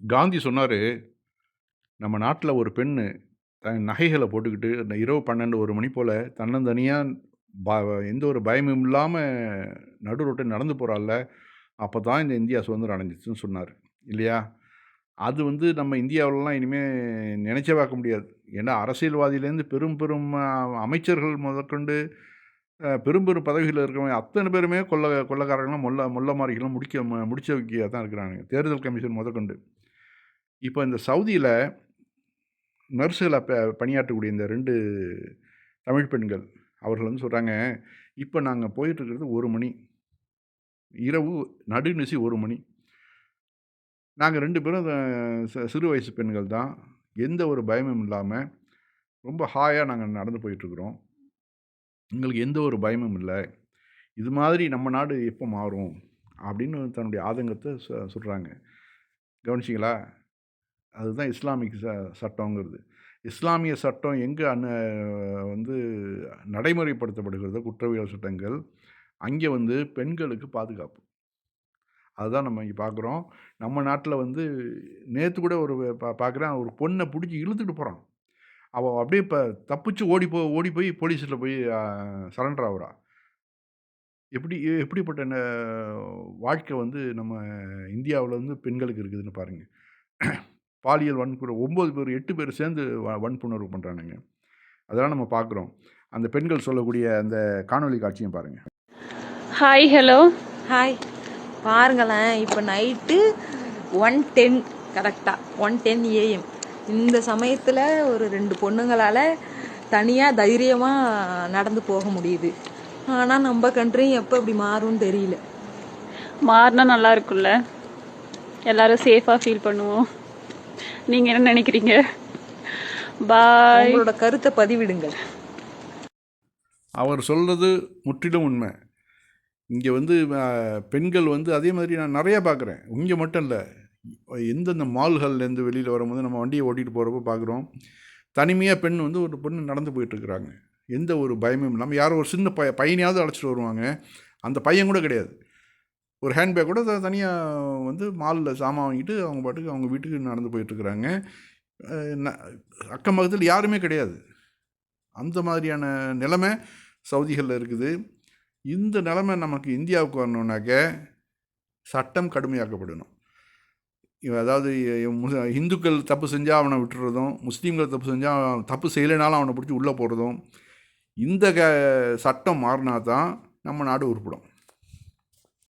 காந்தி சொன்னார் நம்ம நாட்டில் ஒரு பெண் தன் நகைகளை போட்டுக்கிட்டு, அந்த இரவு 12, 1 மணி போல் தன்னந்தனியாக ப எந்த ஒரு பயமும் இல்லாமல் நடு ரோட்டை நடந்து போகிறாள்ல அப்போ தான் இந்த இந்தியா சுதந்திரம் அடைஞ்சிச்சுன்னு சொன்னார் இல்லையா? அது வந்து நம்ம இந்தியாவிலலாம் இனிமேல் நினச்சே பார்க்க முடியாது. ஏன்னா, அரசியல்வாதியிலேருந்து பெரும் பெரும் அமைச்சர்கள் முதற்கொண்டு, பெரும் பெரும் பதவிகள்ல இருக்கிறவங்க அத்தனை பேருமே கொள்ள கொள்ளக்காரங்களும் மொல்ல மொல்ல மாறிகளும் முடிக்க முடிச்ச வைக்கியாக தான் இருக்கிறாங்க தேர்தல் கமிஷன் முதற்கொண்டு. இப்போ இந்த சவுதியில் நர்ஸுகளா ப பணியாற்றக்கூடிய இந்த ரெண்டு தமிழ் பெண்கள், அவர்கள் வந்து சொல்கிறாங்க இப்போ நாங்கள் போயிட்டுருக்கிறது ஒரு மணி. இரவு நடுநிசி ஒரு மணி. நாங்கள் ரெண்டு பேரும் ச சிறு வயசு பெண்கள் தான். எந்த ஒரு பயமும் இல்லாமல் ரொம்ப ஹாயாக நாங்கள் நடந்து போயிட்டுருக்குறோம் எங்களுக்கு எந்த ஒரு பயமும் இல்லை இது மாதிரி நம்ம நாடு எப்போ மாறும்?" அப்படின்னு தன்னுடைய ஆதங்கத்தை சொ சொல்கிறாங்க கவனிச்சிங்களா அதுதான் இஸ்லாமிக் ச சட்டங்கிறது. இஸ்லாமிய சட்டம் எங்கே அன வந்து நடைமுறைப்படுத்தப்படுகிறதோ குற்றவியல் சட்டங்கள், அங்கே வந்து பெண்களுக்கு பாதுகாப்பு. அதுதான் நம்ம இங்கே பார்க்குறோம். நம்ம நாட்டில் வந்து நேற்று கூட ஒரு பா பார்க்குறேன், ஒரு பொண்ணை பிடிச்சி இழுத்துட்டு போகிறான் அவள் அப்படியே இப்போ தப்பிச்சு ஓடி போ ஓடி போய் போலீஸில் போய் சரண்டர் ஆகுறா எப்படி எப்படிப்பட்ட வாழ்க்கை வந்து நம்ம இந்தியாவில் வந்து பெண்களுக்கு இருக்குதுன்னு பாருங்கள் பாலியல் வன்கொடுமை 9 பேர், 8 பேர் சேர்ந்து வ வன்புணர்வு பண்றானுங்க. அதெல்லாம் நம்ம பார்க்குறோம். அந்த பெண்கள் சொல்லக்கூடிய அந்த காணொளி காட்சியும் பாருங்க. Hi, hello. ஹாய். பாருங்களேன், இப்ப நைட்டு 1:10 கரெக்ட்டா 1:10 ஏஎம். இந்த சமயத்துல ஒரு 2 பொண்ணுங்களால தனியா தைரியமா நடந்து போக முடியுது. ஆனா நம்ப கண்ட்ரி எப்ப இப்படி மாறும்னு தெரியல. மாறுனா நல்லா இருக்கும்ல. எல்லாரும் சேஃபா ஃபீல் பண்ணுவோம். நீங்க என்ன நெனைக்கிறீங்க? பாய். உங்களோட கருத்த பதிவிடுங்கள். அவர் சொல்றது முற்றிலும் உண்மை. இங்க வந்து பெண்கள் வந்து அதே மாதிரி நான் நெறைய பார்க்குறேன். இங்க மட்டும் இல்ல. எந்தெந்த மால்கள்லேருந்து வெளியில வரும்போது நம்ம வண்டிய ஓட்டிட்டு போறப்போ பார்க்குறோம். தனிமையா பெண் வந்து ஒரு பொண்ணு நடந்து போயிட்டுருக்கிறாங்க. எந்த ஒரு பயமும் இல்லாம யாரோ ஒரு சின்ன பைய பையனையாவது அழைச்சிட்டு வருவாங்க. அந்த பையன் கூட கிடையாது. ஒரு ஹேண்ட் பேக் கூட தனியாக வந்து மாலில் சாமான் வாங்கிட்டு அவங்க பாட்டுக்கு அவங்க வீட்டுக்கு நடந்து போயிட்டுருக்குறாங்க அக்கம் பக்கத்தில் யாருமே கிடையாது. அந்த மாதிரியான நிலைமை சவுதிகளில் இருக்குது. இந்த நிலைமை நமக்கு இந்தியாவுக்கு வரணும்னாக்க, சட்டம் கடுமையாக்கப்படணும். அதாவது இந்துக்கள் தப்பு செஞ்சால் அவனை விட்டுறதும், முஸ்லீம்கள் தப்பு செஞ்சால் தப்பு செய்யலைனாலும் அவனை பிடிச்சி உள்ளே போடுறதும், இந்த க சட்டம் மாறினா தான் நம்ம நாடு உருப்படும்.